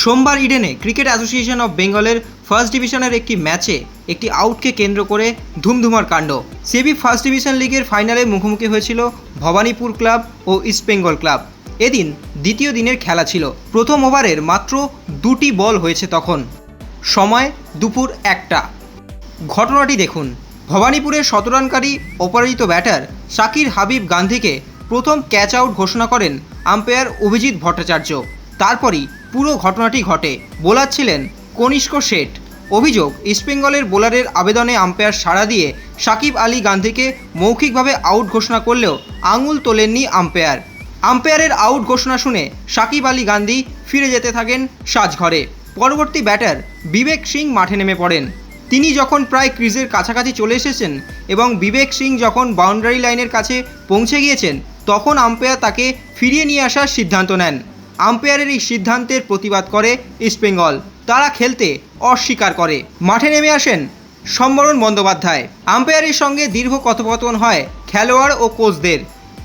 সোমবার ইডেনে cricket association of বেঙ্গলের ফার্স্ট ডিভিশনের একটি ম্যাচে একটি আউটকে কেন্দ্র করে ধুমধুমার কাণ্ড। সিবি ফার্স্ট ডিভিশন লিগের ফাইনালে মুখোমুখি হয়েছিল ভবানীপুর ক্লাব ও ইস্টবেঙ্গল ক্লাব। এদিন দ্বিতীয় দিনের খেলা ছিল। প্রথম ওভারের মাত্র দুটি বল হয়েছে তখন। সময় দুপুর একটা। ঘটনাটি দেখুন। ভবানীপুরের শতরানকারী অপরাজিত ব্যাটার শাকির হাবিব গান্ধীকে প্রথম ক্যাচ আউট ঘোষণা করেন আম্পায়ার অভিজিৎ ভট্টাচার্য। তারপরই পুরো ঘটনাটি ঘটে। বোলার ছিলেন কনিষ্ক শেঠ। অভিযোগ ইস্টবেঙ্গলের বোলারের আবেদনে আম্পায়ার সাড়া দিয়ে সাকিব আলী গান্ধীকে মৌখিকভাবে আউট ঘোষণা করলেও আঙুল তোলেননি আম্পায়ার। আম্পায়ারের আউট ঘোষণা শুনে সাকিব আলী গান্ধী ফিরে যেতে থাকেন সাজঘরে। পরবর্তী ব্যাটার বিবেক সিং মাঠে নেমে পড়েন। তিনি যখন প্রায় ক্রিজের কাছাকাছি চলে এসেছেন এবং বিবেক সিং যখন বাউন্ডারি লাইনের কাছে পৌঁছে গিয়েছেন, তখন আম্পায়ার তাকে ফিরিয়ে নিয়ে আসার সিদ্ধান্ত নেন। আম্পায়ারের এই সিদ্ধান্তের প্রতিবাদ করে ইস্টবেঙ্গল তারা খেলতে অস্বীকার করে। মাঠে নেমে আসেন সম্বরণ বন্দ্যোপাধ্যায়। আম্পায়ারের সঙ্গে দীর্ঘ কথোপকথন হয় খেলোয়াড় ও কোচদের।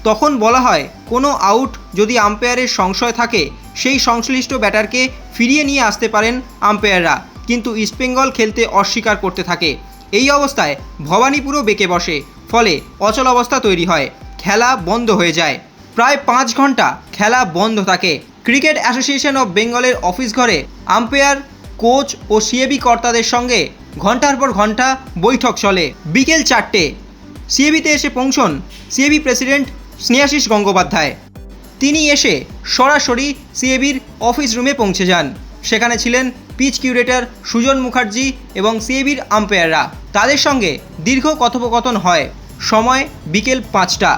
তখন বলা হয়, কোনো আউট যদি আম্পায়ারের সংশয় থাকে, সেই সংশ্লিষ্ট ব্যাটারকে ফিরিয়ে নিয়ে আসতে পারেন আম্পায়াররা। কিন্তু ইস্টবেঙ্গল খেলতে অস্বীকার করতে থাকে। এই অবস্থায় ভবানীপুরও বেঁকে বসে। ফলে অচল অবস্থা তৈরি হয়। খেলা বন্ধ হয়ে যায়। প্রায় পাঁচ ঘণ্টা খেলা বন্ধ থাকে। ক্রিকেট অ্যাসোসিয়েশন অফ বেঙ্গলের অফিস ঘরে আম্পায়ার, কোচ ও সিএবি কর্তাদের সঙ্গে ঘণ্টার পর ঘণ্টা বৈঠক চলে। বিকেল চারটে। সিএবিতে এসে পৌঁছন সিএবি প্রেসিডেন্ট স্নেহাশিস গঙ্গোপাধ্যায়। তিনি এসে সরাসরি সিএবির অফিস রুমে পৌঁছে যান। সেখানে ছিলেন পিচ কিউরেটর সুজন মুখার্জি এবং সিএবির আম্পায়াররা। তাদের সঙ্গে দীর্ঘ কথোপকথন হয়। সময় বিকেল পাঁচটা।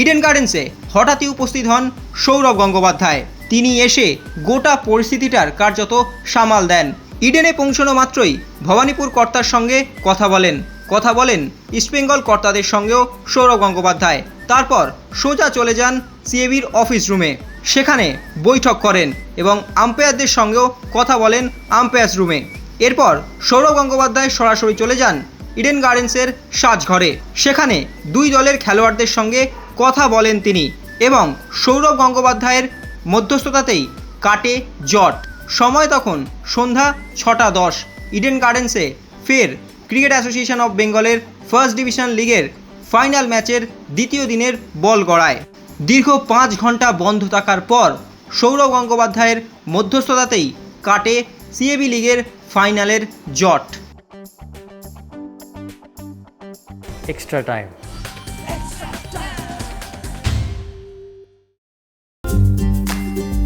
ইডেন গার্ডেন্সে হঠাৎই উপস্থিত হন সৌরভ গঙ্গোপাধ্যায়। তিনি এসে গোটা পরিস্থিতিটার কার্যত সামাল দেন। ইডেনে পৌঁছানো মাত্রই ভবানীপুর কর্তার সঙ্গে কথা বলেন। কথা বলেন ইস্টবেঙ্গল কর্তাদের সঙ্গেও সৌরভ গঙ্গোপাধ্যায়। তারপর সোজা চলে যান সিএবির অফিস রুমে। সেখানে বৈঠক করেন এবং আম্পায়ারদের সঙ্গেও কথা বলেন আম্পায়ার্স রুমে। এরপর সৌরভ গঙ্গোপাধ্যায় সরাসরি চলে যান ইডেন গার্ডেন্সের সাজঘরে। সেখানে দুই দলের খেলোয়াড়দের সঙ্গে কথা বলেন তিনি এবং সৌরভ গঙ্গোপাধ্যায়ের মধ্যস্থতাতেই কাটে জট। সময় তখন সন্ধ্যা ছটা দশ। ইডেন গার্ডেন্সে ফের ক্রিকেট অ্যাসোসিয়েশন অফ বেঙ্গলের ফার্স্ট ডিভিশন লিগের ফাইনাল ম্যাচের দ্বিতীয় দিনের বল গড়ায়। দীর্ঘ পাঁচ ঘণ্টা বন্ধ থাকার পর সৌরভ গঙ্গোপাধ্যায়ের মধ্যস্থতাতেই কাটে সিএবি লিগের ফাইনালের জট। Extra time.